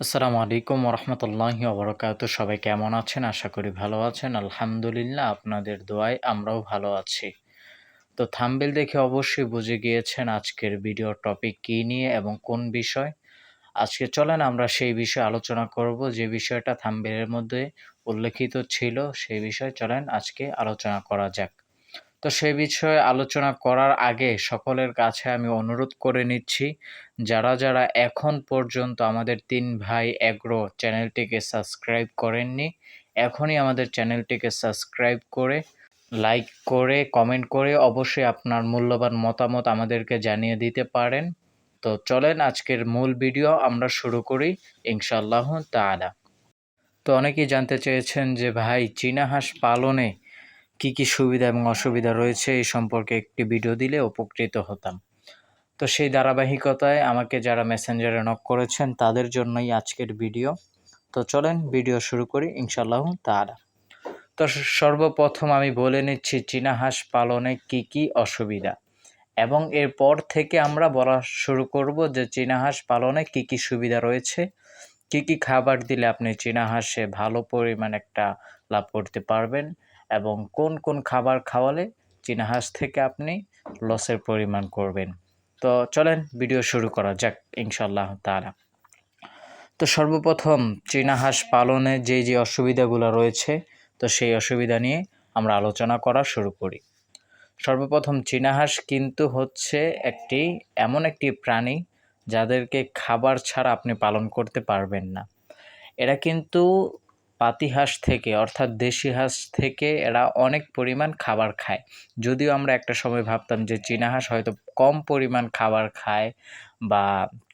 আসসালামু আলাইকুম রহমতুল্লাহি ওবরাকাত। সবাই কেমন আছেন? আশা করি ভালো আছেন। আলহামদুলিল্লাহ, আপনাদের দোয়ায় আমরাও ভালো আছি। তো থাম্বেল দেখে অবশ্যই বুঝে গিয়েছেন আজকের ভিডিও টপিক কী নিয়ে এবং কোন বিষয়। আজকে চলেন আমরা সেই বিষয়ে আলোচনা করব। যে বিষয়টা থাম্বেলের মধ্যে উল্লেখিত ছিল সেই বিষয়ে চলেন আজকে আলোচনা করা যাক। তো সে বিষয়ে আলোচনা করার আগে সকলের কাছে আমি অনুরোধ করে নিচ্ছি, যারা যারা এখন পর্যন্ত আমাদের তিন ভাই এগ্রো চ্যানেলটিকে সাবস্ক্রাইব করেননি, এখনই আমাদের চ্যানেলটিকে সাবস্ক্রাইব করে, লাইক করে, কমেন্ট করে অবশ্যই আপনার মূল্যবান মতামত আমাদেরকে জানিয়ে দিতে পারেন। তো চলেন আজকের মূল ভিডিও আমরা শুরু করি, ইনশাআল্লাহ তাআলা। তো অনেকেই জানতে চেয়েছেন যে ভাই চীনা হাঁস পালনে কি কি সুবিধা এবং অসুবিধা রয়েছে এই সম্পর্কে একটি ভিডিও দিলে উপকৃত হতাম। তো সেই ধারাবাহিকতায় আমাকে যারা মেসেঞ্জারে নক করেছেন, তাদের জন্যই আজকের ভিডিও তো চলেন ভিডিও শুরু করি ইনশাল্লাহ তারা তো সর্বপ্রথম আমি বলে নিচ্ছি, চীনা হাঁস পালনে কি কি অসুবিধা? এবং এরপর থেকে আমরা বলা শুরু করব যে চীনা হাঁস পালনে কি কি সুবিধা রয়েছে। কি কি খাবার দিলে আপনি চীনা হাঁসে ভালো পরিমাণ একটা লাভ করতে পারবেন। এবং কোন কোন খাবার খাওয়ালে চীনা হাঁস থেকে আপনি লসের পরিমাণ করবেন। তো চলেন ভিডিও শুরু করা যাক ইনশাল্লাহ তারা তো সর্বপ্রথম চীনা হাঁস পালনে যে যে অসুবিধাগুলো রয়েছে, তো সেই অসুবিধা নিয়ে আমরা আলোচনা করা শুরু করি। সর্বপ্রথম চীনা হাঁস কিন্তু হচ্ছে একটি, এমন একটি প্রাণী যাদেরকে খাবার ছাড়া আপনি পালন করতে পারবেন না। এরা কিন্তু পাতি হাঁস থেকে, অর্থাৎ দেশি হাঁস থেকে এরা অনেক পরিমাণ খাবার খায়। যদিও আমরা একটা সময় ভাবতাম যে চীনা হাঁস হয়তো কম পরিমাণ খাবার খায় বা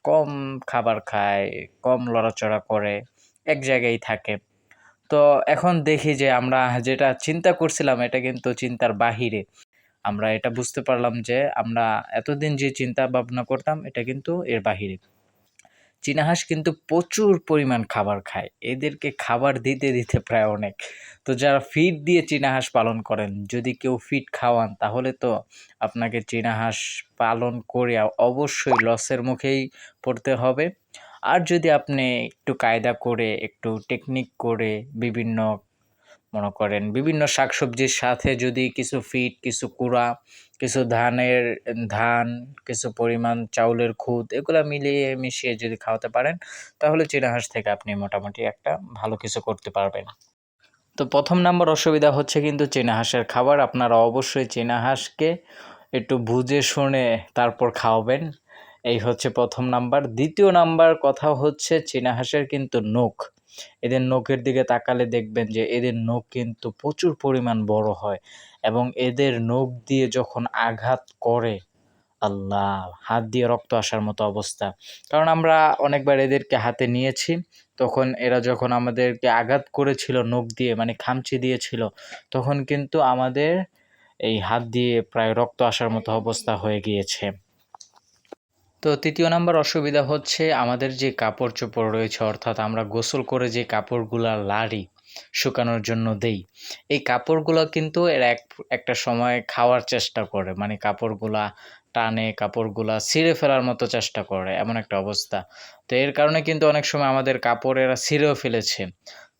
কম খাবার খায়, কম লড়াচড়া করে, এক জায়গায় থাকে। তো এখন দেখি যে আমরা যেটা চিন্তা করছিলাম এটা কিন্তু চিন্তার বাহিরে। আমরা এটা বুঝতে পারলাম যে আমরা এতদিন যে চিন্তা ভাবনা করতাম এটা কিন্তু এর বাহিরে। চীনা হাঁস কিন্তু প্রচুর পরিমাণ খাবার খায়। এদেরকে খাবার দিতে দিতে প্রায় অনেক। তো যারা ফিড দিয়ে চীনা হাঁস পালন করেন, যদি কেউ ফিড খাওয়ান, তাহলে তো আপনাকে চীনা হাঁস পালন করে অবশ্যই লসের মুখেই পড়তে হবে। আর যদি আপনি একটু কায়দা করে, একটু টেকনিক করে বিভিন্ন মনে করেন। বিভিন্ন শাকসবজির সাথে যদি কিছু ফিট কিছু কুড়া, কিছু ধানের, ধান, কিছু পরিমাণ চাউলের খুদ, এগুলো মিলিয়ে মিশিয়ে যদি খাওয়াতে পারেন, তাহলে চীনা হাঁস থেকে আপনি মোটামুটি একটা ভালো কিছু করতে পারবেন। তো প্রথম নাম্বার অসুবিধা হচ্ছে কিন্তু চীনা হাঁসের খাবার। আপনারা অবশ্যই চীনা হাঁসকে একটু বুঝে শুনে তারপর খাওয়াবেন। এই হচ্ছে প্রথম নাম্বার। দ্বিতীয় নাম্বার কথা হচ্ছে চীনা হাঁসের কিন্তু নখ। এদের নখের দিকে তাকালে দেখবেন যে এদের নখ কিন্তু প্রচুর পরিমাণ বড় হয় এবং এদের নখ দিয়ে যখন আঘাত করে, আল্লাহ, হাত দিয়ে রক্ত আসার মতো অবস্থা। কারণ আমরা অনেকবার এদেরকে হাতে নিয়েছি, তখন এরা যখন আমাদেরকে আঘাত করেছিল নখ দিয়ে মানে খামচি দিয়েছিল, তখন কিন্তু আমাদের এই হাত দিয়ে প্রায় রক্ত আসার মতো অবস্থা হয়ে গিয়েছে। তো তৃতীয় নাম্বার অসুবিধা হচ্ছে আমাদের যে কাপড় চোপড় রয়েছে, অর্থাৎ আমরা গোসল করে যে কাপড়গুলা লাড়ি, শুকানোর জন্য দেই, এই কাপড়গুলো কিন্তু এর এক, একটা সময় খাওয়ার চেষ্টা করে মানে কাপড়গুলা টানে, কাপড়গুলা ছিঁড়ে ফেলার মতো চেষ্টা করে, এমন একটা অবস্থা। তো এর কারণে কিন্তু অনেক সময় আমাদের কাপড় এরা ছিঁড়েও ফেলেছে।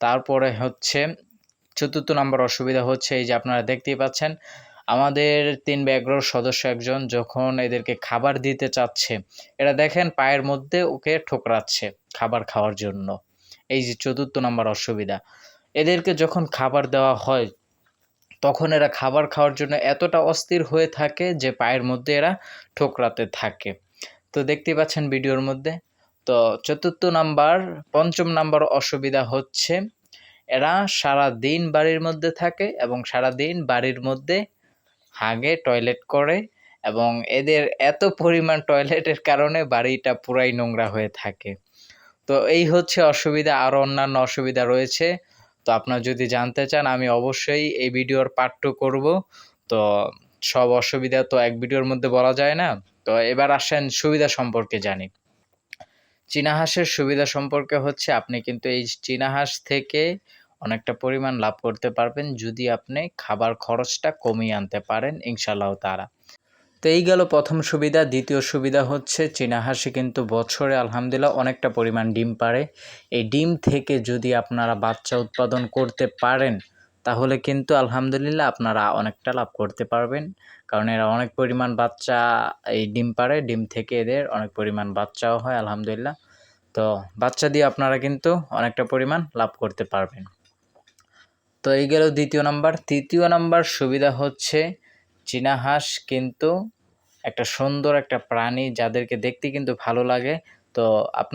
তারপরে হচ্ছে চতুর্থ নাম্বার অসুবিধা হচ্ছে, এই যে আপনারা দেখতেই পাচ্ছেন আমাদের তিন ব্যাগ্রোর সদস্য একজন যখন এদেরকে খাবার দিতে চাচ্ছে, এরা দেখেন পায়ের মধ্যে ওকে ঠোকরাচ্ছে খাবার খাওয়ার জন্য। এই যে চতুর্থ নাম্বার অসুবিধা, এদেরকে যখন খাবার দেওয়া হয়, তখন এরা খাবার খাওয়ার জন্য এতটা অস্থির হয়ে থাকে যে পায়ের মধ্যে এরা ঠোকরাতে থাকে। তো দেখতে পাচ্ছেন ভিডিওর মধ্যে, তো চতুর্থ নাম্বার, পঞ্চম নাম্বার অসুবিধা হচ্ছে, এরা সারা দিন বাড়ির মধ্যে থাকে এবং সারা দিন বাড়ির মধ্যে হাগে টয়লেট করে এবং এদের এত পরিমাণ টয়লেটের কারণে বাড়িটা পুরাই নোংরা হয়ে থাকে। তো এই হচ্ছে অসুবিধা আরও অন্যান্য অসুবিধা রয়েছে। তো আপনার যদি জানতে চান, আমি অবশ্যই এই ভিডিওর পার্ট টু করব। তো সব অসুবিধা তো এক ভিডিওর মধ্যে বলা যায় না। তো এবার আসেন সুবিধা সম্পর্কে জানি। চীনা হাঁসের সুবিধা সম্পর্কে হচ্ছে, আপনি কিন্তু এই চীনা হাঁস থেকে অনেকটা পরিমাণ লাভ করতে পারবেন যদি আপনি খাবার খরচটা কমিয়ে আনতে পারেন ইনশাল্লাহ তারা তো এই গেল প্রথম সুবিধা। দ্বিতীয় সুবিধা হচ্ছে, চীনা হাঁসে কিন্তু বছরে আলহামদুলিল্লাহ অনেকটা পরিমাণ ডিম পারে এই ডিম থেকে যদি আপনারা বাচ্চা উৎপাদন করতে পারেন, তাহলে কিন্তু আলহামদুলিল্লাহ আপনারা অনেকটা লাভ করতে পারবেন। কারণ এরা অনেক পরিমাণ বাচ্চা এই ডিম পারে ডিম থেকে এদের অনেক পরিমাণ বাচ্চাও হয়, আলহামদুলিল্লাহ। তো বাচ্চা দিয়ে আপনারা কিন্তু অনেকটা পরিমাণ লাভ করতে পারবেন। তো এই গেল দ্বিতীয় নাম্বার। তৃতীয় নাম্বার সুবিধা হচ্ছে, চীনা হাঁস কিন্তু একটা সুন্দর একটা প্রাণী, যাদেরকে দেখতে কিন্তু ভালো লাগে। তো আপনার